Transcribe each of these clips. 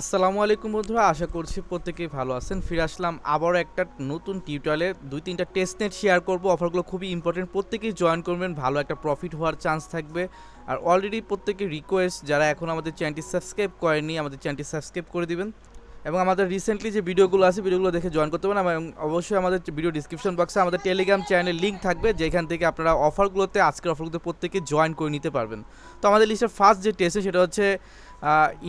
আসসালামু আলাইকুম বন্ধুরা, আশা করছি প্রত্যেকেই ভালো আছেন। ফিরে আসলাম আবারও একটা নতুন টিউটোরিয়ালে দুই তিনটা টেস্ট নেট শেয়ার করব। অফারগুলো খুবই ইম্পর্টেন্ট প্রত্যেকেই জয়েন করবেন, ভালো একটা প্রফিট হওয়ার চান্স থাকবে। আর অলরেডি প্রত্যেকে রিকোয়েস্ট যারা এখন আমাদের চ্যানেলটি সাবস্ক্রাইব করেনি আমাদের চ্যানেলটি সাবস্ক্রাইব করে দিবেন। এবং আমাদের রিসেন্টলি যে ভিডিওগুলো আছে ভিডিওগুলো দেখে জয়েন করতে পারেন। এবং অবশ্যই আমাদের ভিডিও ডিসক্রিপশন বক্সে আমাদের টেলিগ্রাম চ্যানেলের লিঙ্ক থাকবে, যেখান থেকে আপনারা অফারগুলোতে আজকের অফারগুলোতে প্রত্যেকে জয়েন করে নিতে পারবেন। তো আমাদের লিস্টের ফার্স্ট যে টেস্ট সেটা হচ্ছে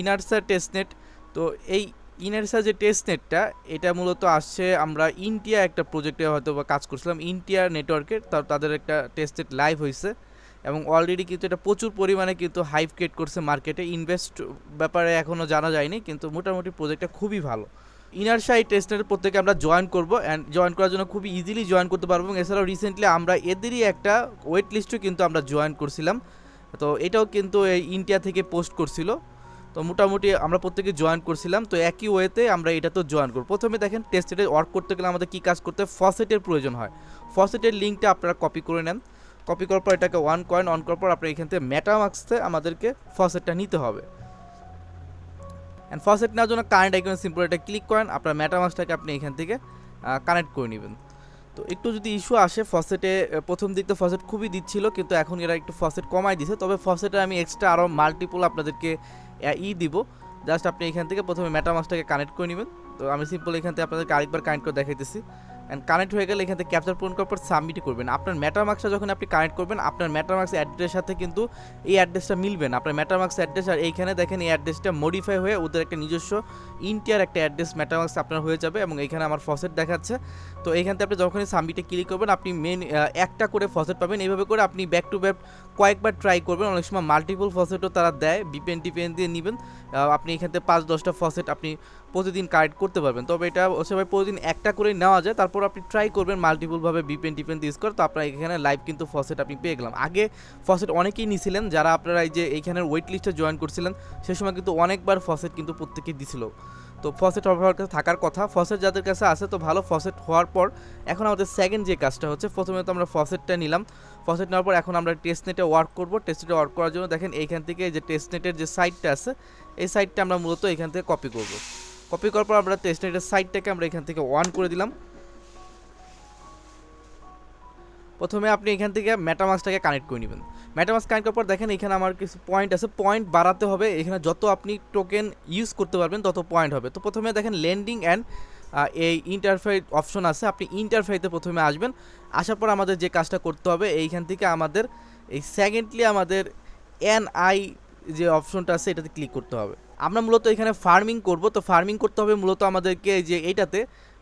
ইনার্সার টেস্টনেট তো এই ইনার্সা যে টেস্ট নেটটা এটা মূলত আসছে আমরা ইন্ডিয়া একটা প্রজেক্টে হয়তো বা কাজ করছিলাম ইন্ডিয়া নেটওয়ার্কের তার, তাদের একটা টেস্ট নেট লাইভ হয়েছে। এবং অলরেডি কিন্তু এটা প্রচুর পরিমাণে কিন্তু হাইপ ক্রিয়েট করছে মার্কেটে ইনভেস্ট ব্যাপারে এখনও জানা যায়নি, কিন্তু মোটামুটি প্রজেক্টটা খুবই ভালো। ইনার্সা এই টেস্টের প্রত্যেকে আমরা জয়েন করব অ্যান্ড জয়েন করার জন্য খুবই ইজিলি জয়েন করতে পারব এবং এছাড়াও রিসেন্টলি আমরা এদেরই একটা ওয়েট লিস্টও কিন্তু আমরা জয়েন করছিলাম। তো এটাও কিন্তু এই ইন্ডিয়া থেকে পোস্ট করছিল। তো মোটামুটি আমরা প্রত্যেকে জয়েন করছিলাম, তো একই ওয়েতে আমরা এটা তো জয়েন করব। প্রথমে দেখেন টেস্টেডে ওয়ার্ক করতে গেলে আমাদের কী কাজ করতে ফসেটের প্রয়োজন হয়। ফসেটের লিঙ্কটা আপনারা কপি করে নেন। কপি করার পর এটাকে ওয়ান কয়েন অন করার পর আপনার এখান থেকে মেটামাক্সতে আমাদেরকে ফসেটটা নিতে হবে। অ্যান্ড ফসেট নেওয়ার জন্য কারেন্ট আইকন সিম্পল এটা ক্লিক করেন, আপনার মেটামাক্সটাকে আপনি এখান থেকে কানেক্ট করে নেবেন। তো একটু যদি ইস্যু আসে ফসেটে প্রথম দিক তো ফসেট খুবই দিচ্ছিল, কিন্তু এখন এরা একটু ফসেট কমাই দিছে। তবে ফসেটে আমি এক্সট্রা আরও মাল্টিপল আপনাদেরকে ই দিব। জাস্ট আপনি এখান থেকে প্রথমে মেটামাক্সটাকে কানেক্ট করে নেবেন। তো আমি সিম্পল এখান থেকে আপনাদেরকে আরেকবার কানেক্ট করে দেখাইতেছি। অ্যান্ড কানেক্ট হয়ে গেলে এখান থেকে ক্যাপচার পূরণ করার পর সাবমিট করবেন। আপনার মেটামার্কসটা যখন আপনি কানেক্ট করবেন, আপনার মেটামার্কস অ্যাড্রেসের সাথে কিন্তু এই অ্যাড্রেসটা মিলবে না। আপনার মেটামার্কস অ্যাড্রেস আর এইখানে দেখেন এই অ্যাড্রেসটা মডিফাই হয়ে ওদের একটা নিজস্ব ইন্টিয়ার একটা অ্যাড্রেস মেটামার্কস আপনার হয়ে যাবে এবং এখানে আমার ফসেট দেখাচ্ছে। তো এইখান থেকে আপনি যখনই সাবমিটে ক্লিক করবেন, আপনি মেন একটা করে ফসেট পাবেন। এইভাবে করে আপনি ব্যাক টু ব্যাক কয়েকবার ট্রাই করবেন। অনেক সময় মাল্টিপল ফসেটও তারা দেয় বিপেন টিপেন দিয়ে নেবেন। আপনি এখান থেকে পাঁচ, দশটা ফসেট আপনি প্রতিদিন কালেক্ট করতে পারবেন। তবে এটা সবাই প্রতিদিন একটা করে নেওয়া যায়। তারপর আপনি ট্রাই করবেন মাল্টিপলভাবে বিপেন টিপেন ইউজ করে। তো আপনার এখানে লাইভ কিন্তু ফসেট আপনি পেয়ে গেলাম। আগে ফসেট অনেকেই নিছিলেন, যারা আপনারা এই যে এইখানের ওয়েট লিস্টে জয়েন করছিলেন, সে সময় কিন্তু অনেকবার ফসেট কিন্তু প্রত্যেকেই দিছিল। তো ফসেট হওয়ার কাছে থাকার কথা ফসেট যাদের কাছে আছে, তো ভালো ফসেট হওয়ার পর, এখন আমাদের সেকেন্ড যে কাজটা হচ্ছে, প্রথমে তো আমরা ফসেটটা নিলাম। ফসেট নেওয়ার পর এখন আমরা টেস্ট নেটে ওয়ার্ক করব। টেস্ট নেটে ওয়ার্ক করার জন্য দেখেন, এইখান থেকে যে টেস্ট নেটের যে সাইটটা আছে, এই সাইটটা আমরা মূলত এখান থেকে কপি করব। কপি করার পর আমরা টেস্ট নেটের সাইটটাকে আমরা এখান থেকে অন করে দিলাম। প্রথমে আপনি এখান থেকে মেটামাক্সটাকে কানেক্ট করে নেবেন। মেটামাক্স কানেক্ট করার পর দেখেন এখানে আমার কিছু পয়েন্ট আছে। পয়েন্ট বাড়াতে হবে। এখানে যত আপনি টোকেন ইউজ করতে পারবেন, তত পয়েন্ট হবে। তো প্রথমে দেখেন লেন্ডিং অ্যান্ড এই ইন্টারফাই অপশন আছে। আপনি ইন্টারফাইতে প্রথমে আসবেন। আসার পর আমাদের যে কাজটা করতে হবে, এইখান থেকে আমাদের, এই সেকেন্ডলি আমাদের এনআই যে অপশনটা আছে, এটাতে ক্লিক করতে হবে। আমরা মূলত এখানে ফার্মিং করব, তো ফার্মিং করতে হবে মূলত আমাদেরকে যে এইটাতে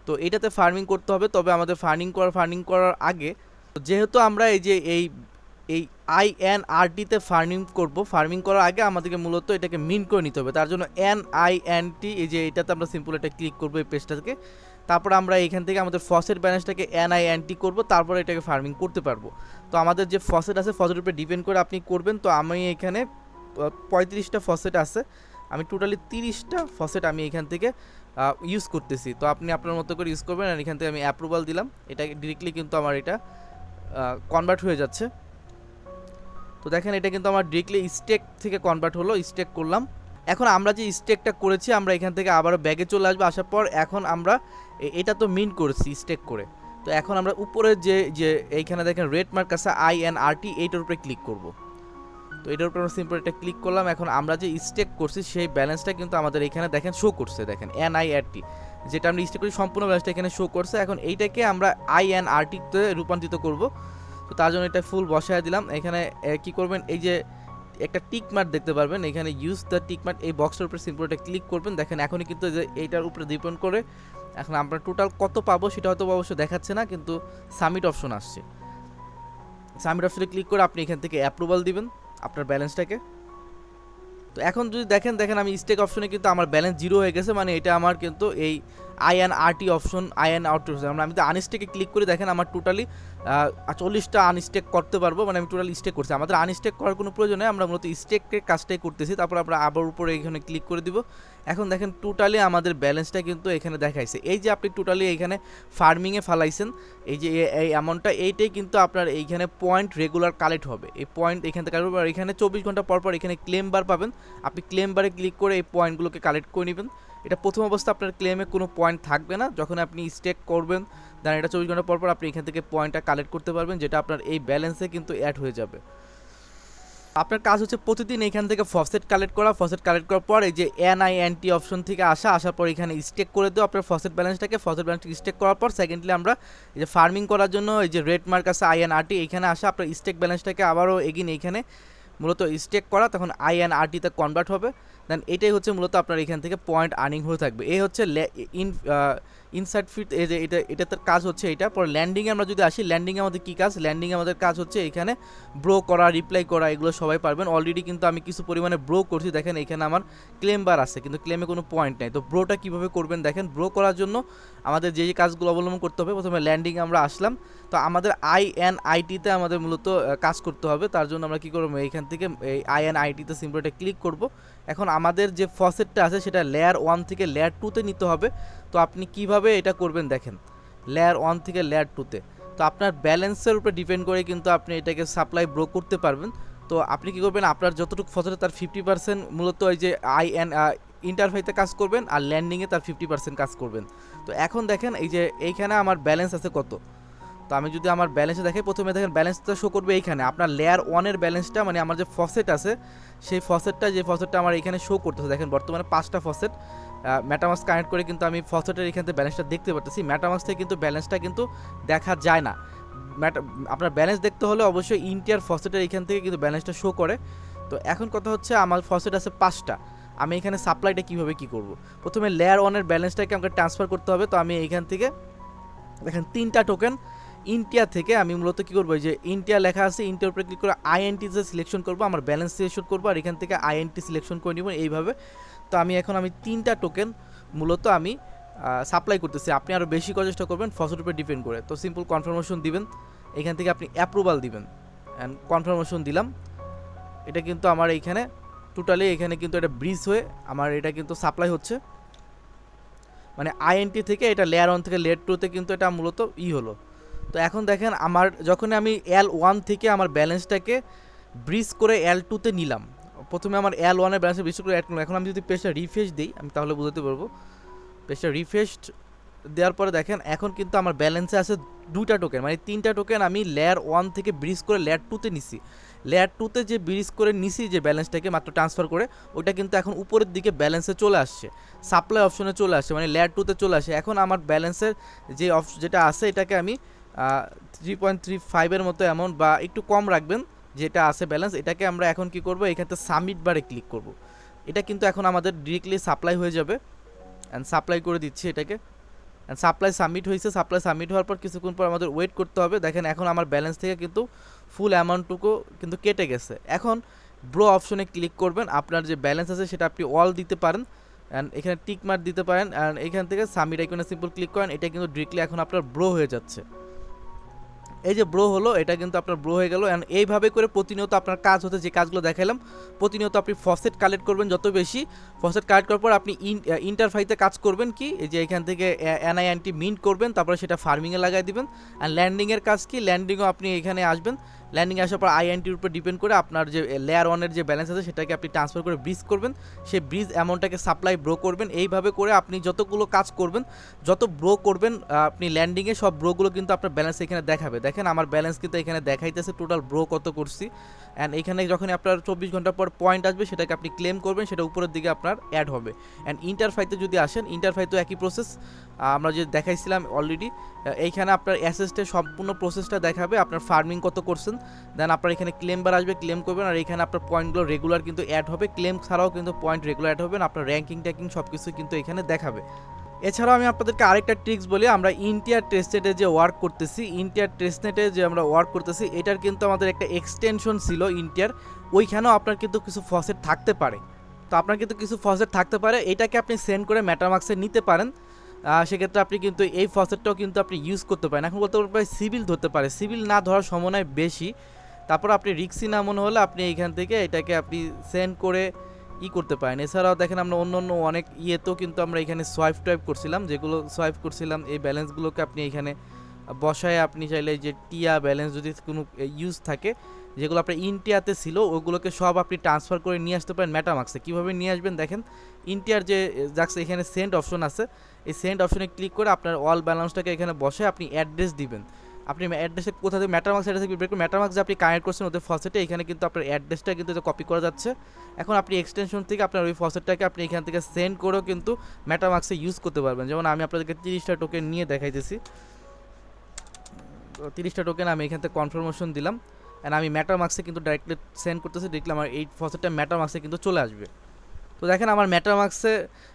তো এইটাতে ফার্মিং করতে হবে, তবে আমাদের ফার্মিং করার ফার্মিং করার আগে যেহেতু আমরা এই যে এই এই আই এন আর টিতে ফার্মিং করব ফার্মিং করার আগে আমাদেরকে মূলত এটাকে মিন করে নিতে হবে, তার জন্য এন আই এন টি এই যে এটাতে আমরা সিম্পল এটা ক্লিক করব এই পেজটাকে তারপর আমরা এখান থেকে আমাদের ফসেট ব্যালেন্সটাকে এন আই এন টি করব, তারপরে এটাকে ফার্মিং করতে পারব। তো আমাদের যে ফসেট আছে ফসেটের উপরে ডিপেন্ড করে আপনি করবেন, তো আমি এখানে পঁয়ত্রিশটা ফসেট আছে আমি টোটালি তিরিশটা ফসেট আমি এখান থেকে ইউজ করতেছি। তো আপনি আপনার মতো করে ইউজ করবেন আর এখান থেকে আমি অ্যাপ্রুভাল দিলাম। এটা ডিরেক্টলি কিন্তু আমার এটা কনভার্ট হয়ে যাচ্ছে। তো দেখেন এটা কিন্তু আমার ডিরেক্টলি স্টেক থেকে কনভার্ট হলো স্টেক করলাম। এখন আমরা যে স্টেকটা করেছি, আমরা এখান থেকে আবারও ব্যাগে চলে আসব। আসার পর এখন আমরা এটা তো মিন করেছি স্টেক করে। তো এখন আমরা উপরে যে যে এইখানে দেখেন রেড মার্ক আছে আই এন আর টি এইটার উপরে ক্লিক করব। তো এটার উপরে সিম্পল এটা ক্লিক করলাম। এখন আমরা যে স্টেক করছি, সেই ব্যালেন্সটা কিন্তু আমাদের এখানে দেখেন শো করছে। দেখেন এন আই আর টি যেটা আমরা স্টেক করি, সম্পূর্ণ ব্যালেন্সটা এখানে শো করছে। এখন এইটাকে আমরা আই এন আর টিতে রূপান্তরিত করব। তো তার জন্য এটা ফুল বসায় দিলাম। এখানে কি করবেন? এই যে একটা টিক মার্ক দেখতে পারবেন। এখানে ইউজ দ্য টিক মার্ক এই বক্সটার উপরে সিম্পল এটা ক্লিক করবেন। দেখেন, এখনই কিন্তু এইটার উপরে ডিপেন্ড করে এখন আমরা টোটাল কত পাবো সেটা হয়তো অবশ্য দেখাচ্ছে না, কিন্তু সামিট অপশন আসছে। সামিট অপশনে ক্লিক করে আপনি এখান থেকে অ্যাপ্রুভাল দিবেন। আপনার ব্যালেন্সটাকে তো এখন যদি দেখেন দেখেন আমি স্টেক অপশনে কিন্তু আমার ব্যালেন্স জিরো হয়ে গেছে মানে এটা আমার কিন্তু এই I N R T option I N out আমরা আমি তো আনস্টেকে ক্লিক করে দেখেন আমার টোটালি চল্লিশটা আনস্টেক করতে পারব। মানে আমি টোটাল স্টেক করছি। আমাদের আনস্টেক করার কোনো প্রয়োজন নেই। আমরা মূলত স্টেকের কাজটাই করতেছি। তারপর আমরা আবার উপরে এখানে ক্লিক করে দিব। এখন দেখেন টোটালি আমাদের ব্যালেন্সটা কিন্তু এখানে দেখাইছে। এই যে আপনি টোটালি এইখানে ফার্মিংয়ে ফালাইছেন, এই যে এই অ্যামাউন্টটা এইটাই কিন্তু আপনার এইখানে পয়েন্ট রেগুলার কালেক্ট হবে। এই পয়েন্ট এখান থেকে আর এখানে চব্বিশ ঘণ্টা পর পর এখানে ক্লেম বার পাবেন। আপনি ক্লেম বারে ক্লিক করে এই পয়েন্টগুলোকে কালেক্ট করে নেবেন। এটা প্রথম অবস্থা আপনার ক্লেমে কোনো পয়েন্ট থাকবে না। যখন আপনি স্টেক করবেন দেন এটা চব্বিশ ঘণ্টা পর পর আপনি এখান থেকে পয়েন্টটা কালেক্ট করতে পারবেন, যেটা আপনার এই ব্যালেন্সে কিন্তু অ্যাড হয়ে যাবে। আপনার কাজ হচ্ছে প্রতিদিন এখান থেকে ফসেট কালেক্ট করা। ফসেট কালেক্ট করার পর এই যে এনআইএনটি অপশন থেকে আসা, আসার পর এখানে স্টেক করে দেওয়া আপনার ফসেট ব্যালেন্সটাকে ফসেট ব্যালেন্সটাকে স্টেক করার পর সেকেন্ডলি আমরা এই যে ফার্মিং করার জন্য এই যে রেড মার্ক আছে আইএনআরটি এখানে আসা আপনার স্টেক ব্যালেন্সটাকে আবারও এগিন এইখানে মূলত স্টেক করা। তখন আইএনআরটিতে কনভার্ট হবে। দেন এটাই হচ্ছে মূলত আপনার এখান থেকে পয়েন্ট আর্নিং হয়ে থাকবে। এই হচ্ছে ইন ইনসাইড ফিট এই যে এটা এটাতে কাজ হচ্ছে এটা পরে ল্যান্ডিংয়ে আমরা যদি আসি ল্যান্ডিংয়ে আমাদের কী কাজ? ল্যান্ডিংয়ে আমাদের কাজ হচ্ছে এখানে ব্রো করা রিপ্লাই করা, এগুলো সবাই পারবেন। অলরেডি কিন্তু আমি কিছু পরিমাণে ব্রো করছি। দেখেন এখানে আমার ক্লেম বার আছে, কিন্তু ক্লেমে কোনো পয়েন্ট নেই। তো ব্রোটা কীভাবে করবেন দেখেন? ব্রো করার জন্য আমাদের যে যে কাজগুলো অবলম্বন করতে হবে, প্রথমে ল্যান্ডিংয়ে আমরা আসলাম। তো আমাদের আই এন আইটিতে আমাদের মূলত কাজ করতে হবে। তার জন্য আমরা কী করব? এইখান থেকে এই আই এন আইটিতে সিম্পলটা ক্লিক করব। এখন আমাদের যে ফসেটটা আছে, সেটা লেয়ার ওয়ান থেকে লেয়ার টুতে নিতে হবে। তো আপনি কীভাবে এটা করবেন দেখেন লেয়ার ওয়ান থেকে লেয়ার টুতে তো। আপনার ব্যালেন্সের উপরে ডিপেন্ড করে কিন্তু আপনি এটাকে সাপ্লাই ব্রো করতে পারবেন। তো আপনি কি করবেন, আপনার যতটুকু ফসল তার ফিফটি পার্সেন্ট মূলত ওই যে আই এন ইন্টারফেসে কাজ করবেন আর ল্যান্ডিংয়ে তার ফিফটি পার্সেন্ট কাজ করবেন। তো এখন দেখেন এই যে এইখানে আমার ব্যালেন্স আছে কত। তো আমি যদি আমার ব্যালেন্সে দেখে, প্রথমে দেখেন ব্যালেন্সটা শো করবে এইখানে। আপনার লেয়ার ওয়ানের ব্যালেন্সটা মানে আমার যে ফসেট আছে, সেই ফসেটটা যে ফসেটটা আমার এখানে শো করতেছে, দেখেন বর্তমানে পাঁচটা ফসেট ম্যাটামাক্স কানেক্ট করে কিন্তু আমি ফসেটের এখান থেকে ব্যালেন্সটা দেখতে পারতেছি। ম্যাটামাস থেকে কিন্তু ব্যালেন্সটা কিন্তু দেখা যায় না। আপনার ব্যালেন্স দেখতে হলে অবশ্যই ইন্টিয়ার ফসেটের এখান থেকে কিন্তু ব্যালেন্সটা শো করে। তো এখন কথা হচ্ছে আমার ফসেট আছে পাঁচটা। আমি এখানে সাপ্লাইটা কীভাবে কি করব? প্রথমে লেয়ার ওয়ানের ব্যালেন্সটাকে আমাকে ট্রান্সফার করতে হবে। তো আমি এখান থেকে দেখেন তিনটা টোকেন ইন্ডিয়া থেকে আমি মূলত কী করব যে ইন্ডিয়া লেখা আছে ইন্ডিয়ার উপরে ক্লিক করে আইএনটি যে সিলেকশন করব, আমার ব্যালেন্স সিলেকশন করব, আর এখান থেকে আইএনটি সিলেকশন করে নিব এইভাবে। তো আমি এখন আমি তিনটা টোকেন মূলত আমি সাপ্লাই করতেছি। আপনি আরও বেশি করার চেষ্টা করবেন, ফসলের উপরে ডিপেন্ড করে। তো সিম্পল কনফার্মেশন দিবেন, এখান থেকে আপনি অ্যাপ্রুভাল দিবেন। অ্যান্ড কনফার্মেশন দিলাম। এটা কিন্তু আমার এইখানে টোটালি এখানে কিন্তু এটা ব্রিজ হয়ে আমার এটা কিন্তু সাপ্লাই হচ্ছে। মানে আইএনটি থেকে এটা লেয়ার ওয়ান থেকে লেয়ার টুতে কিন্তু এটা মূলত ই হলো। তো এখন দেখেন আমার যখন আমি এল ওয়ান থেকে আমার ব্যালেন্সটাকে ব্রিজ করে এল টুতে নিলাম, প্রথমে আমার এল ওয়ানের ব্যালেন্সে ব্রিজ করে অ্যাড করলাম এখন আমি যদি পেজটা রিফ্রেশ দিই, আমি তাহলে বুঝতে পারব। পেজটা রিফ্রেশ দেওয়ার পরে দেখেন, এখন কিন্তু আমার ব্যালেন্সে আছে দুইটা টোকেন মানে তিনটা টোকেন আমি লেয়ার ওয়ান থেকে ব্রিজ করে লেয়ার টুতে নিছি। লেয়ার টুতে যে ব্রিজ করে নিছি যে ব্যালেন্সটাকে মাত্র ট্রান্সফার করে, ওটা কিন্তু এখন উপরের দিকে ব্যালেন্সে চলে আসছে। সাপ্লাই অপশনে চলে আসছে মানে লেয়ার টুতে চলে আসে এখন আমার ব্যালেন্সের যে অপ যেটা আছে, এটাকে আমি থ্রি পয়েন্ট থ্রি ফাইভের মতো অ্যামাউন্ট বা একটু কম রাখবেন, যেটা আছে ব্যালেন্স এটাকে আমরা এখন কি করব? এখানে সাবমিট বারে ক্লিক করব। এটা কিন্তু এখন আমাদের ডিরেক্টলি সাপ্লাই হয়ে যাবে। অ্যান্ড সাপ্লাই করে দিচ্ছি এটাকে। অ্যান্ড সাপ্লাই সাবমিট হয়েছে সাপ্লাই সাবমিট হওয়ার পর কিছুক্ষণ পর আমাদের ওয়েট করতে হবে। দেখেন এখন আমার ব্যালেন্স থেকে কিন্তু ফুল অ্যামাউন্টটুকু কিন্তু কেটে গেছে। এখন ব্রো অপশনে ক্লিক করবেন, আপনার যে ব্যালেন্স আছে সেটা আপনি অল দিতে পারেন। অ্যান্ড এখানে টিক মার্ক দিতে পারেন। অ্যান্ড এখান থেকে সাবমিট আইকনে সিম্পল ক্লিক করেন। এটা কিন্তু ডিরেক্টলি এখন আপনার ব্রো হয়ে যাচ্ছে। এই যে ব্রো হলো, এটা কিন্তু আপনার ব্রো হয়ে গেল। অ্যান্ড এইভাবে করে প্রতিনিয়ত আপনার কাজ হতে যে কাজগুলো দেখালাম প্রতিনিয়ত আপনি ফসেট কালেক্ট করবেন যত বেশি। ফসেট কালেক্ট করার পর আপনি ইন্টারফাইতে কাজ করবেন কি? এই যে এখান থেকে এনআইএনটি মিন্ট করবেন, তারপরে সেটা ফার্মিংয়ে লাগাই দিবেন। অ্যান্ড ল্যান্ডিংয়ের কাজ কি? ল্যান্ডিংও আপনি এখানে আসবেন। ল্যান্ডিং আসার পর আইএনটির উপর ডিপেন্ড করে আপনার যে লেয়ার ওয়ানের যে ব্যালেন্স আছে, সেটাকে আপনি ট্রান্সফার করে ব্রিজ করবেন। সেই ব্রিজ অ্যামাউন্টটাকে সাপ্লাই ব্রো করবেন। এইভাবে করে আপনি যতগুলো কাজ করবেন, যত ব্রো করবেন আপনি ল্যান্ডিংয়ে সব ব্রোগুলো কিন্তু আপনার ব্যালেন্স এখানে দেখাবে। দেখেন, আমার ব্যালেন্স কিন্তু এখানে দেখাইতেছে টোটাল ব্রো কত করছি। অ্যান্ড এখানে যখন আপনার চব্বিশ ঘণ্টা পর পয়েন্ট আসবে, সেটাকে আপনি ক্লেম করবেন, সেটা উপরের দিকে আপনার অ্যাড হবে। অ্যান্ড ইন্টারফাইতে যদি আসেন ইন্টারফাই তো একই প্রসেস আমরা যে দেখাইছিলাম অলরেডি এইখানে আপনার অ্যাসেস্টের সম্পূর্ণ প্রসেসটা দেখাবে, আপনার ফার্মিং কত করছেন। দেন আপনার এখানে ক্লেম বার আসবে ক্লেম করবেন, আর এখানে আপনার পয়েন্টগুলো রেগুলার কিন্তু অ্যাড হবে। ক্লেম ছাড়াও কিন্তু পয়েন্ট রেগুলার অ্যাড হবে, আপনার র্যাঙ্কিং ট্যাঙ্কিং সব কিছু কিন্তু এখানে দেখাবে। এছাড়াও আমি আপনাদেরকে আরেকটা ট্রিক্স বলি, আমরা ইন্টিয়ার টেস্টেডে যে ওয়ার্ক করতেছি ইন্টিয়ার টেস্টনেটে যে আমরা ওয়ার্ক করতেছি, এটার কিন্তু আমাদের একটা এক্সটেনশন ছিল ইন্টিয়ার ওইখানেও আপনার কিন্তু কিছু ফসেট থাকতে পারে। তো আপনার কিন্তু কিছু ফসেট থাকতে পারে, এটাকে আপনি সেন্ড করে ম্যাটামাক্সে নিতে পারেন। সেক্ষেত্রে আপনি কিন্তু এই ফসেটটাও কিন্তু আপনি ইউজ করতে পারেন। এখন বলতে পারেন সিভিল ধরতে পারে সিভিল না ধরার সম্ভাবনায় বেশি। তারপর আপনি রিক্সি না মনে হলে আপনি এইখান থেকে এটাকে আপনি সেন্ড করে ই করতে পারেন। এছাড়াও দেখেন আমরা অন্য অন্য অনেক ইয়েতেও কিন্তু আমরা এখানে সোয়াইপ টাইপ করছিলাম, যেগুলো সোয়াইপ করছিলাম, এই ব্যালেন্সগুলোকে আপনি এখানে বসায় আপনি চাইলে যে টিয়া ব্যালেন্স যদি কোনো ইউজ থাকে, যেগুলো আপনার ইন্ডিয়াতে ছিল, ওগুলোকে সব আপনি ট্রান্সফার করে নিয়ে আসতে পারেন মেটামাক্সে কীভাবে নিয়ে আসবেন দেখেন ইন্ডিয়ার যে যাচ্ছে এখানে সেন্ড অপশন আছে, এই সেন্ড অপশনে ক্লিক করে আপনার অল ব্যালেন্সটাকে এখানে বসে আপনি অ্যাড্রেস দিবেন। আপনি অ্যাড্রেসে কোথা থেকে ম্যাটারমার্ক্স অ্যাড্রেসে বের করে ম্যাটারমার্ক্স আপনি কানেক্ট করছেন ওদের ফসেটে এখানে কিন্তু আপনার অ্যাড্রেসটা কিন্তু কপি করা যাচ্ছে। এখন আপনি এক্সটেনশন থেকে আপনার ওই ফসেটটাকে আপনি এখান থেকে সেন্ড করেও কিন্তু ম্যাটারমার্ক্সে ইউজ করতে পারবেন। যেমন আমি আপনাদেরকে তিরিশটা টোকেন নিয়ে দেখাইতেছি। তিরিশটা টোকেন আমি এখান থেকে কনফার্মেশন দিলাম। অ্যান্ড আমি ম্যাটারমার্ক্সে কিন্তু ডাইরেক্টলি সেন্ড করতেছি, দেখলাম আমার এই ফসেটটা ম্যাটারমার্ক্সে কিন্তু চলে আসবে। তো দেখেন আমার ম্যাটারমার্ক্সে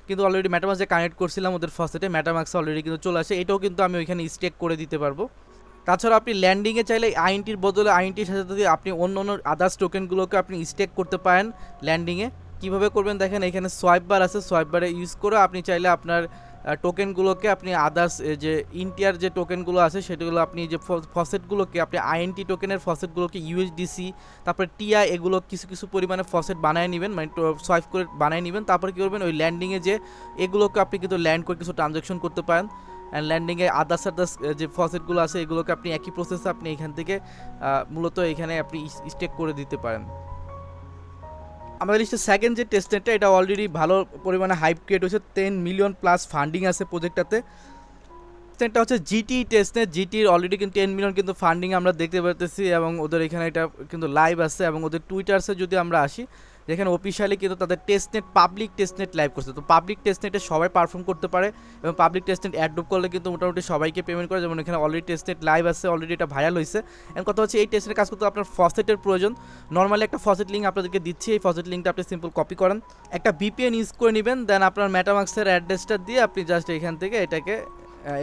কিন্তু অলরেডি ম্যাটারমার্ক্সে কানেক্ট করছিলাম ওদের ফসেটে ম্যাটারমার্ক্সে অলরেডি কিন্তু চলে আসে। এটাও কিন্তু আমি ওইখানে স্টেক করে দিতে পারব। তাছাড়া আপনি ল্যান্ডিংয়ে চাইলে আইনটির বদলে আইনটির সাথে সাথে আপনি অন্য অন্য আদার্স টোকেনগুলোকে আপনি স্টেক করতে পারেন ল্যান্ডিংয়ে কীভাবে করবেন দেখেন, এখানে সোয়াইপ বার আছে সোয়াইপ বারে ইউজ করে আপনি চাইলে আপনার টোকেনগুলোকে আপনি আদার্স যে ইন্ডিয়ার যে টোকেনগুলো আছে, সেগুলো আপনি যে ফসেটগুলোকে আপনি আইএনটি টোকেনের ফসেটগুলোকে ইউএসডিসি তারপরে টিআই এগুলো কিছু কিছু পরিমাণে ফসেট বানায় নেবেন মানে সোয়াইপ করে বানায় নেবেন। তারপরে কী করবেন, ওই ল্যান্ডিংয়ে যে এগুলোকে আপনি কিন্তু ল্যান্ড করে কিছু ট্রানজ্যাকশন করতে পারেন। অ্যান্ড ল্যান্ডিংয়ে আদার্স আদার্স যে ফসেটগুলো আছে, এগুলোকে আপনি একই প্রসেসে আপনি এখান থেকে মূলত এখানে আপনি স্টেক করে দিতে পারেন। আমাদের লিস্টে সেকেন্ড যে টেস্টনেটটা এটা অলরেডি ভালো পরিমাণে হাইপ ক্রিয়েট হয়েছে। টেন মিলিয়ন প্লাস ফান্ডিং আছে প্রজেক্টটাতে টেস্টনেটটা হচ্ছে জিটি টেস্টনেট জিটির অলরেডি কিন্তু টেন মিলিয়ন কিন্তু ফান্ডিং আমরা দেখতে পারতেছি এবং ওদের এখানে এটা কিন্তু লাইভ আছে এবং ওদের টুইটার্সে যদি আমরা আসি যেখানে অফিসিয়ালি কিন্তু তাদের টেস্টনেট পাবলিক টেস্টনেট লাইভ করছে। তো পাবলিক টেস্টনেটে সবাই পারফর্ম করতে পারে এবং পাবলিক টেস্টনেট অ্যাডপ্ট করলে কিন্তু মোটামুটি সবাইকে পেমেন্ট করে। যেমন এখানে অলরেডি টেস্টনেট লাইভ আছে অলরেডি এটা ভাইরাল হয়েছে। এখন কথা হচ্ছে এই টেস্টের কাজ করতে আপনার ফসেটের প্রয়োজন। নর্মালি একটা ফসেট লিঙ্ক আপনাদেরকে দিচ্ছি, এই ফসেট লিঙ্কটা আপনি সিম্পল কপি করেন। একটা বিপিএন ইউজ করে নেবেন দেন আপনার ম্যাটামাক্সের অ্যাড্রেসটা দিয়ে আপনি জাস্ট এখান থেকে এটাকে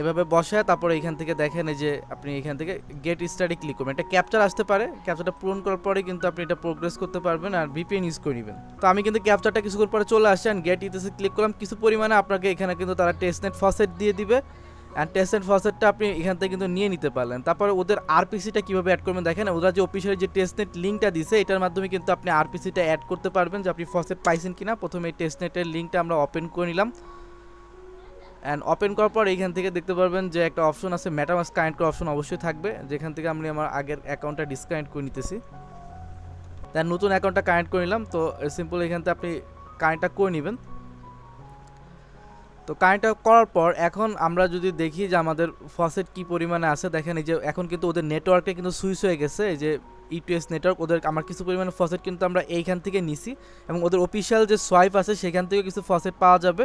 এভাবে বসায়, তারপরে এখান থেকে দেখেন এই যে আপনি এখান থেকে গেট স্টাডি ক্লিক করবেন। একটা ক্যাপচার আসতে পারে ক্যাপচারটা পূরণ করার পরে কিন্তু আপনি এটা প্রোগ্রেস করতে পারবেন আর ভিপিএন ইউজ করে নেবেন। তো আমি কিন্তু ক্যাপচারটা কিছুক্ষণ পরে চলে আসছে অ্যান্ড গেট ইতেসে ক্লিক করলাম। কিছু পরিমাণে আপনাকে এখানে কিন্তু তারা টেস্টনেট ফসেট দিয়ে দিবে। অ্যান্ড টেস্টনেট ফসেটটা আপনি এখান থেকে কিন্তু নিয়ে নিতে পারলেন। তারপরে ওদের আরপিসিটা কীভাবে অ্যাড করবেন দেখেন, ওরা যে অফিসিয়ালি যে টেস্টনেট লিঙ্কটা দিছে, এটার মাধ্যমে কিন্তু আপনি আরপিসিটা অ্যাড করতে পারবেন যে আপনি ফসেট পাইছেন কিনা। প্রথমে টেস্টনেটের লিঙ্কটা আমরা ওপেন করে নিলাম। অ্যান্ড ওপেন করার পর এইখান থেকে দেখতে পারবেন যে একটা অপশন আছে মেটামাস কানেক্ট করার অপশন অবশ্যই থাকবে। যেখান থেকে আমি আমার আগের অ্যাকাউন্টটা ডিসকানেক্ট করে নিতেছি। দেন নতুন অ্যাকাউন্টটা কানেক্ট করে নিলাম। তো সিম্পল এখান থেকে আপনি কানেক্টটা করে নেবেন। তো কানেক্টটা করার পর এখন আমরা যদি দেখি যে আমাদের ফসেট কি পরিমাণে আছে, দেখেন এই যে এখন কিন্তু ওদের নেটওয়ার্কে কিন্তু সুইচ হয়ে গেছে। এই যে ইউটিএস নেটওয়ার্ক ওদের আমার কিছু পরিমাণে ফসেট কিন্তু আমরা এইখান থেকে নিছি। এবং ওদের অফিসিয়াল যে সোয়াইপ আছে, সেখান থেকে কিছু ফসেট পাওয়া যাবে।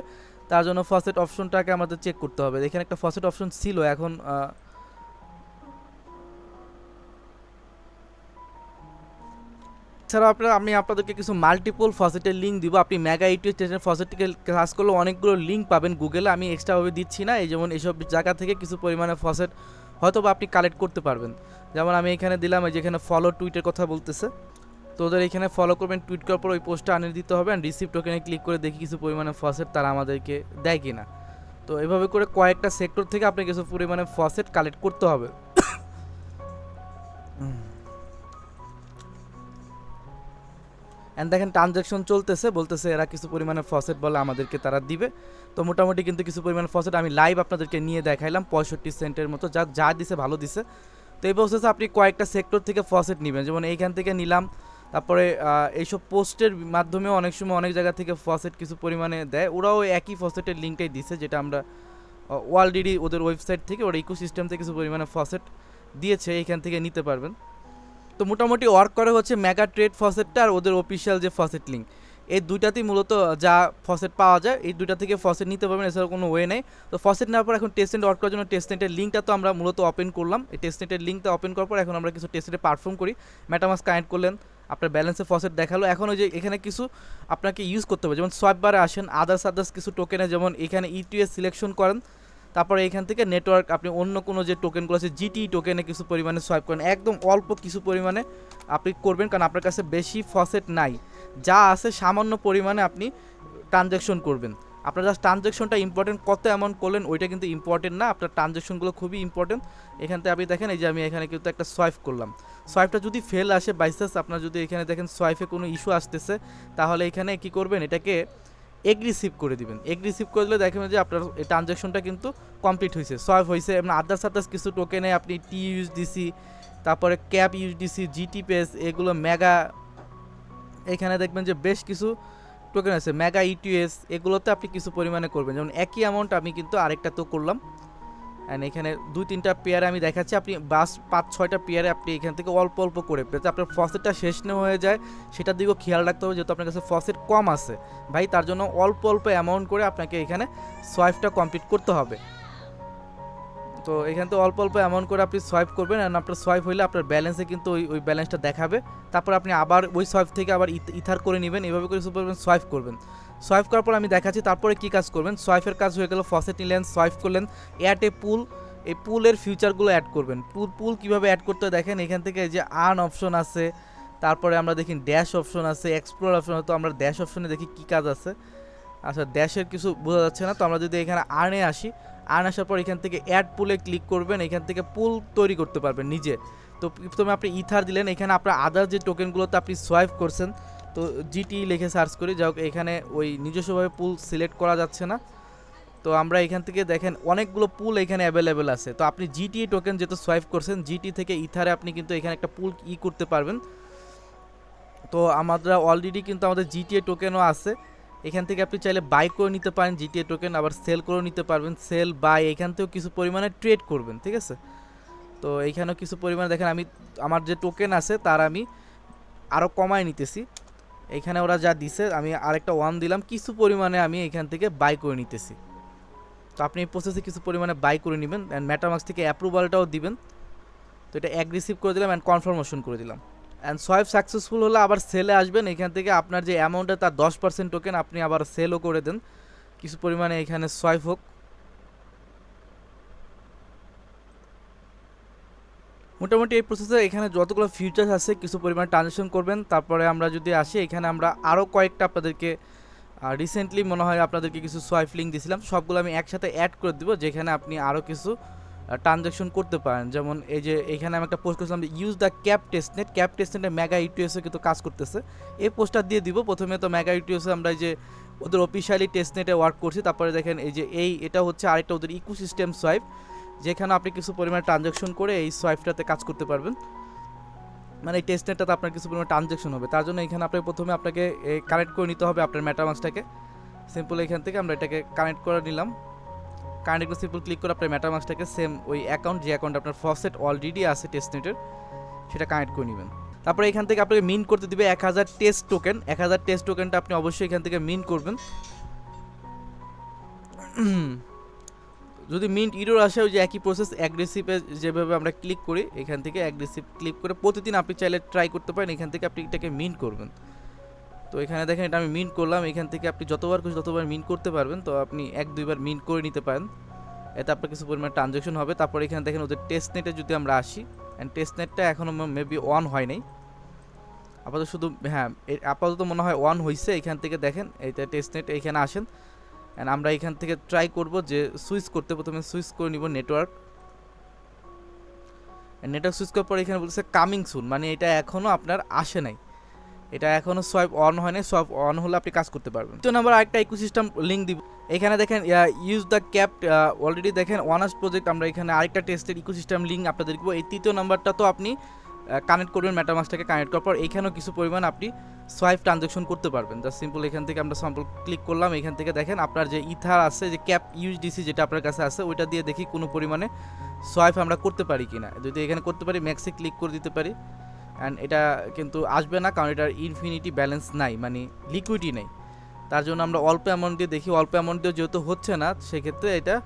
তার জন্য ফসেট অপশনটাকে আমাদের চেক করতে হবে। এখানে একটা ফসেট অপশন ছিল, এখন এছাড়াও আপনারা, আমি আপনাদেরকে কিছু মাল্টিপল ফসেটের লিঙ্ক দিব। আপনি মেগা ইউটিউব স্টেশন ফসেটকে কাজ করলে অনেকগুলো লিঙ্ক পাবেন গুগলে আমি এক্সট্রাভাবে দিচ্ছি না, এই যেমন এইসব জায়গা থেকে কিছু পরিমাণে ফসেট হয়তো বা আপনি কালেক্ট করতে পারবেন। যেমন আমি এখানে দিলাম যেখানে ফলো টুইটের কথা বলতেছে। তো এখানে ফলো করবেন টুইট করার পর ওই পোস্টটা আনিয়ে দিতে হবে অ্যান্ড রিসিভ টোকেনে ক্লিক করে দেখি কিছু পরিমাণে ফসেট তারা আমাদেরকে দেয় কিনা। তো এভাবে করে কয়েকটা সেক্টর থেকে আপনি কিছু পরিমাণে ফসেট কালেক্ট করতে হবে। অ্যান্ড দেখেন ট্রানজ্যাকশন চলতেছে, বলতেছে এরা কিছু পরিমাণে ফসেট বলে আমাদেরকে তারা দিবে। তো মোটামুটি কিন্তু কিছু পরিমাণে ফসেট আমি লাইভ আপনাদেরকে নিয়ে দেখাইলাম, পঁয়ষট্টি সেন্টের মতো, যা যা দিছে ভালো দিছে। তো এই প্রসেসে আপনি কয়েকটা সেক্টর থেকে ফসেট নেবেন, যেমন এইখান থেকে নিলাম তারপরে এইসব পোস্টের মাধ্যমে অনেক সময় অনেক জায়গা থেকে ফসেট কিছু পরিমাণে দেয়। ওরাও একই ফসেটের লিঙ্কটাই দিছে, যেটা আমরা অলরেডি ওদের ওয়েবসাইট থেকে ওর ইকোসিস্টেম থেকে কিছু পরিমাণে ফসেট দিয়েছে এখান থেকে নিতে পারবেন। তো মোটামুটি ওয়ার্ক করে হচ্ছে মেগা ট্রেড ফসেটটা আর ওদের অফিসিয়াল যে ফসেট লিঙ্ক এই দুইটাতেই মূলত যা ফসেট পাওয়া যায়, এই দুইটা থেকে ফসেট নিতে পারবেন এছাড়া কোনো ওয়ে নেই। তো ফসেট নেওয়ার পর এখন টেস্টনেট ওয়ার্ক করার জন্য টেস্টনেটের লিঙ্কটা তো আমরা মূলত ওপেন করলাম। এই টেস্টনেটের লিঙ্কটা ওপেন করার পর এখন আমরা কিছু টেস্টনেটে পারফর্ম করি। ম্যাটামাস কানেক্ট করলেন আপনার ব্যালেন্সে ফসেট দেখাল। এখন ওই যে এখানে কিছু আপনাকে ইউজ করতে হবে। যেমন সোয়াইপ বারে আসেন আদার্স আদার্স কিছু টোকেনে যেমন এখানে ইটিএস সিলেকশন করেন, তারপরে এখান থেকে নেটওয়ার্ক আপনি অন্য কোনো যে টোকেনগুলো আছে জিটি টোকেনে কিছু পরিমাণে সোয়াইপ করেন। একদম অল্প কিছু পরিমাণে আপনি করবেন, কারণ আপনার কাছে বেশি ফসেট নাই। যা আছে সামান্য পরিমাণে আপনি ট্রানজ্যাকশন করবেন। আপনার জাস্ট ট্রানজ্যাকশনটা ইম্পর্টেন্ট কত অ্যামাউন্ট করলেন, ওইটা কিন্তু ইম্পর্টেন্ট না। আপনার ট্রানজ্যাকশনগুলো খুবই ইম্পর্টেন্ট এখান থেকে আপনি দেখেন, এই যে আমি এখানে কিন্তু একটা সোয়াইপ করলাম। সোয়াইপটা যদি ফেল আসে বাইচান্স আপনার যদি এখানে দেখেন সোয়াইপে কোনো ইস্যু আসতেছে, তাহলে এখানে কি করবেন, এটাকে এগ্রিসিভ করে দিবেন। এগ্রিসিভ করে দিলে দেখবেন যে আপনার এই ট্রানজ্যাকশনটা কিন্তু কমপ্লিট হয়েছে সোয়াইপ হয়েছে এমন আদার্স আদার্স কিছু টোকেনে আপনি টি ইউএসডিসি তারপরে ক্যাপ ইউএসডিসি জিটি পেস এগুলো মেগা এখানে দেখবেন যে বেশ কিছু টোকেন আছে মেগা ইটিএস এগুলোতে আপনি কিছু পরিমাণে করবেন। যেমন একই অ্যামাউন্ট আমি কিন্তু আরেকটা তো করলাম। অ্যান্ড এখানে দুই তিনটা পেয়ারে আমি দেখাচ্ছি। আপনি বাস পাঁচ ছয়টা পেয়ারে আপনি এখান থেকে অল্প অল্প করে যাতে আপনার ফসেটটা শেষ না হয়ে যায়, সেটার দিকেও খেয়াল রাখতে হবে, যেহেতু আপনার কাছে ফসেট কম আছে। ভাই, তার জন্য অল্প অল্প অ্যামাউন্ট করে আপনাকে এখানে সোয়াইফটা কমপ্লিট করতে হবে। তো এখান থেকে অল্প অল্প অ্যামাউন্ট করে আপনি সোয়াইপ করবেন অ্যান্ড আপনার সোয়াইপ হইলে আপনার ব্যালেন্সে কিন্তু ওই ওই ব্যালেন্সটা দেখাবে। তারপর আপনি আবার ওই সোয়াইপ থেকে আবার ইথ- ইথার করে নেবেন, এভাবে করে করবেন সোয়াইপ করবেন। সোয়াইপ করার পর আমি দেখাচ্ছি, তারপরে কী কাজ করবেন? সোয়াইপের কাজ হয়ে গেল ফসেট নিলেন সোয়াইপ করলেন অ্যাট এ পুল এই পুলের ফিউচারগুলো অ্যাড করবেন। পুল পুল কীভাবে অ্যাড করতে দেখেন, এখান থেকে যে আর্ন অপশন আছে, তারপরে আমরা দেখি ড্যাশ অপশন আছে এক্সপ্লোর অপশন তো আমরা ড্যাশ অপশনে দেখি কী কাজ আছে। আচ্ছা ড্যাশের কিছু বোঝা যাচ্ছে না, তো আমরা যদি এখানে আর্নে আসি আর্ন আসার পর এখান থেকে অ্যাড পুলে ক্লিক করবেন, এখান থেকে পুল তৈরি করতে পারবেন নিজে। তো প্রথমে আপনি ইথার দিলেন, এখানে আপনার আদার যে টোকেনগুলোতে আপনি সোয়াইপ করছেন, তো জিটি লিখে সার্চ করি, যাই হোক, এখানে ওই নিজস্বভাবে পুল সিলেক্ট করা যাচ্ছে না। তো আমরা এখান থেকে দেখেন অনেকগুলো পুল এখানে অ্যাভেলেবেল আছে। তো আপনি জিটি টোকেন যেহেতু সোয়াইপ করছেন জিটি থেকে ইথারে আপনি কিন্তু এখানে একটা পুল ই করতে পারবেন। তো আমরা অলরেডি কিন্তু আমাদের জিটিএ টোকেনও আছে। এখান থেকে আপনি চাইলে বাই করে নিতে পারেন জিটিএ টোকেন আবার সেল করে নিতে পারবেন সেল বাই এখান থেকেও কিছু পরিমাণে ট্রেড করবেন, ঠিক আছে? তো এইখানেও কিছু পরিমাণে দেখেন আমি, আমার যে টোকেন আছে তার আমি আরও কমায় নিতেছি। এখানে ওরা যা দিছে, আমি আরেকটা ওয়ান দিলাম, কিছু পরিমাণে আমি এখান থেকে বাই করে নিতেছি। তো আপনি এই প্রসেসে কিছু পরিমাণে বাই করে নেবেন অ্যান্ড ম্যাটামাক্স থেকে অ্যাপ্রুভালটাও দিবেন। তো এটা অ্যাগ্রেসিভ করে দিলাম অ্যান্ড কনফার্মেশন করে দিলাম। অ্যান্ড সোয়াইপ সাকসেসফুল হলে আবার সেলে আসবেন। এখান থেকে আপনার যে অ্যামাউন্টে তার দশ পার্সেন্ট টোকেন আপনি আবার সেলও করে দেন। কিছু পরিমাণে এখানে সোয়াইপ হোক। মোটামুটি এই প্রসেসে এখানে যতগুলো ফিউচার্স আছে, কিছু পরিমাণ ট্রানজেকশন করবেন। তারপরে আমরা যদি আসি, এখানে আমরা আরও কয়েকটা আপনাদেরকে রিসেন্টলি মনে হয় আপনাদেরকে কিছু সোয়াইপ লিঙ্ক দিয়েছিলাম সবগুলো আমি একসাথে অ্যাড করে দিব, যেখানে আপনি আরও কিছু ট্রানজ্যাকশন করতে পারেন। যেমন এই যে এখানে আমি একটা পোস্ট করেছিলাম use the cap testnet cap টেস্টনেটে mega ইউটিএসে কিন্তু কাজ করতেছে। এই পোস্টটা দিয়ে দিব। প্রথমে তো মেগা ইউটিএসে আমরা এই যে ওদের অফিসিয়ালি টেস্টনেটে ওয়ার্ক করছি। তারপরে দেখেন এই যে এই, এটা হচ্ছে আরেকটা ওদের ইকোসিস্টেম সোয়াইপ যেখানে আপনি কিছু পরিমাণে ট্রানজ্যাকশন করে এই সোয়াইপটাতে কাজ করতে পারবেন। মানে এই টেস্টনেটটাতে আপনার কিছু পরিমাণে ট্রানজ্যাকশন হবে। তার জন্য এখানে আপনাকে প্রথমে আপনাকে কানেক্ট করে নিতে হবে আপনার ম্যাটামাসটাকে সিম্পল এখান থেকে আমরা এটাকে কানেক্ট করে নিলাম। কানেক্ট করে সিম্পল ক্লিক করে আপনার ম্যাটামাসটাকে সেম ওই অ্যাকাউন্ট যে অ্যাকাউন্ট আপনার ফসেট অলরেডি আছে টেস্টনেটের সেটা কানেক্ট করে নেবেন। তারপরে এখান থেকে আপনাকে মিন করতে দিবে এক হাজার টেস্ট টোকেন এক হাজার টেস্ট টোকেনটা আপনি অবশ্যই এখান থেকে মিন করবেন। যদি মিন্ট ইরোর আসে, ওই যে একই প্রসেস অ্যাগ্রেসিভে যেভাবে আমরা ক্লিক করি, এখান থেকে অ্যাগ্রেসিভ ক্লিক করে প্রতিদিন আপনি চাইলে ট্রাই করতে পারেন। এখান থেকে আপনি এটাকে মিন্ট করবেন। তো এখানে দেখেন এটা আমি মিন্ট করলাম। এখান থেকে আপনি যতবার খুশি ততবার মিন্ট করতে পারবেন। তো আপনি এক, দুইবার মিন্ট করে নিতে পারেন। এতে আপনার কিছু পরিমাণ ট্রানজ্যাকশন হবে। তারপর এখানে দেখেন ওদের টেস্ট নেটে যদি আমরা আসি অ্যান্ড টেস্ট নেটটা এখনও মেবি অন হয় নাই। আপাতত শুধু হ্যাঁ আপাতত মনে হয় অন হয়েছে এখান থেকে দেখেন, এইটা টেস্ট নেট এখানে আসেন। অ্যান্ড আমরা এখান থেকে ট্রাই করব যে সুইচ করতে প্রথমে সুইচ করে নিব নেটওয়ার্ক নেটওয়ার্ক সুইচ করার পর এখানে বলছে কামিং সুন মানে এটা এখনও আপনার আসে নাই। এটা এখনও সোয়াইপ অন হয় নাই সোয়াইপ অন হলে আপনি কাজ করতে পারবেন। তো নাম্বার আরেকটা ইকোসিস্টেম লিঙ্ক দিব। এখানে দেখেন ইউজ দ্য ক্যাপ অলরেডি দেখেন ওয়ানার্স প্রজেক্ট আমরা এখানে আরেকটা টেস্টের ইকোসিস্টেম লিঙ্ক আপনাদের দিব। এই তৃতীয় নাম্বারটা তো আপনি কানেক্ট করবেন ম্যাটামাসটাকে কানেক্ট করার পর, এখানেও কিছু পরিমাণ আপনি সোয়াইপ ট্রানজ্যাকশন করতে পারবেন। জাস্ট সিম্পল এখান থেকে আমরা স্যাম্পল ক্লিক করলাম, এখান থেকে দেখেন আপনার যে ইথার আছে, যে ক্যাপ ইউএসডিসি যেটা আপনার কাছে আছে, ওইটা দিয়ে দেখি কোনো পরিমাণে সোয়াইপ আমরা করতে পারি কি না যদি এখানে করতে পারি ম্যাক্সে ক্লিক করে দিতে পারি। অ্যান্ড এটা কিন্তু আসবে না, কারণ এটার ইনফিনিটি ব্যালেন্স নাই মানে লিকুইডই নেই। তার জন্য আমরা অল্প অ্যামাউন্ট দিয়ে দেখি, অল্প অ্যামাউন্ট দিয়ে যেহেতু হচ্ছে না, সেক্ষেত্রে এটা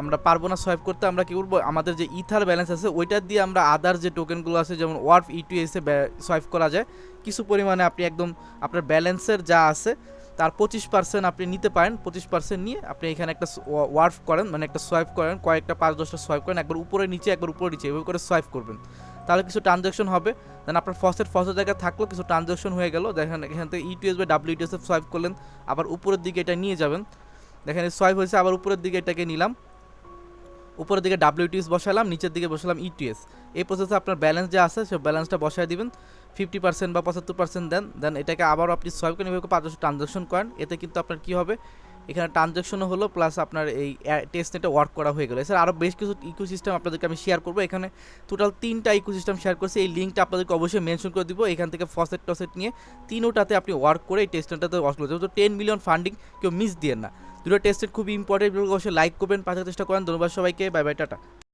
আমরা পারব না সোয়াইপ করতে, আমরা কি করব? আমাদের যে ইথার ব্যালেন্স আছে, ওইটা দিয়ে আমরা আদার যে টোকেনগুলো আছে, যেমন ওয়ার্ফ ইটিএসে সোয়াইপ করা যায়। কিছু পরিমাণে আপনি একদম, আপনার ব্যালেন্সের যা আছে, তার পঁচিশ পার্সেন্ট আপনি নিতে পারেন, পঁচিশ পার্সেন্ট নিয়ে আপনি এখানে একটা ওয়ার্ফ করেন মানে একটা সোয়াইপ করেন, কয়েকটা পাঁচ দশটা সোয়াইপ করেন, একবার উপরে নিচে, একবার উপরে নিচে, এভাবে করে সোয়াইপ করবেন। তাহলে কিছু ট্রানজ্যাকশন হবে। দেন আপনার ফসেট ফসেট জায়গায় থাকল, কিছু ট্রানজ্যাকশন হয়ে গেল। দেখেন, এখান থেকে ইটিএস বা ডাব্লিউটিএস সোয়াইপ করলেন, আবার উপরের দিকে এটা নিয়ে যাবেন। দেখেন সোয়াইপ হয়েছে, আবার উপরের দিকে এটাকে নিলাম। উপরের দিকে ডাব্লিউটিএস বসালাম, নিচের দিকে বসালাম ইটিএস এই প্রসেসে আপনার ব্যালেন্স যা আছে সেই ব্যালেন্সটা বসায় দিবেন। ফিফটি পার্সেন্ট বা পঁচাত্তর পার্সেন্ট দেন। দেন এটাকে আবারও আপনি সোয়াইপ করে এভাবে পাঁচশো ট্রানজ্যাকশন করেন। এতে কিন্তু আপনার কী হবে? এখানে ট্রানজ্যাকশনও হলো প্লাস আপনার এই টেস্ট নেটে ওয়ার্ক করা হয়ে গেলো। এছাড়া আরও বেশ কিছু ইকোসিস্টেম আপনাদেরকে আমি শেয়ার করব। এখানে টোটাল তিনটা ইকোসিস্টেম শেয়ার করছি। এই লিঙ্কটা আপনাদেরকে অবশ্যই মেনশন করে দিব। এখান থেকে ফসেট টসেট নিয়ে তিনোটাতে আপনি ওয়ার্ক করে এই টেস্ট নেটটাতে ওয়ার্ক করতে তো টেন মিলিয়ন ফান্ডিং কেউ মিস দিয়ে না। দুটো টেস্টের খুবই ইম্পর্টেন্ট অবশ্যই লাইক করবেন পাঠাতে চেষ্টা করেন। ধন্যবাদ সবাইকে। Bye bye tata.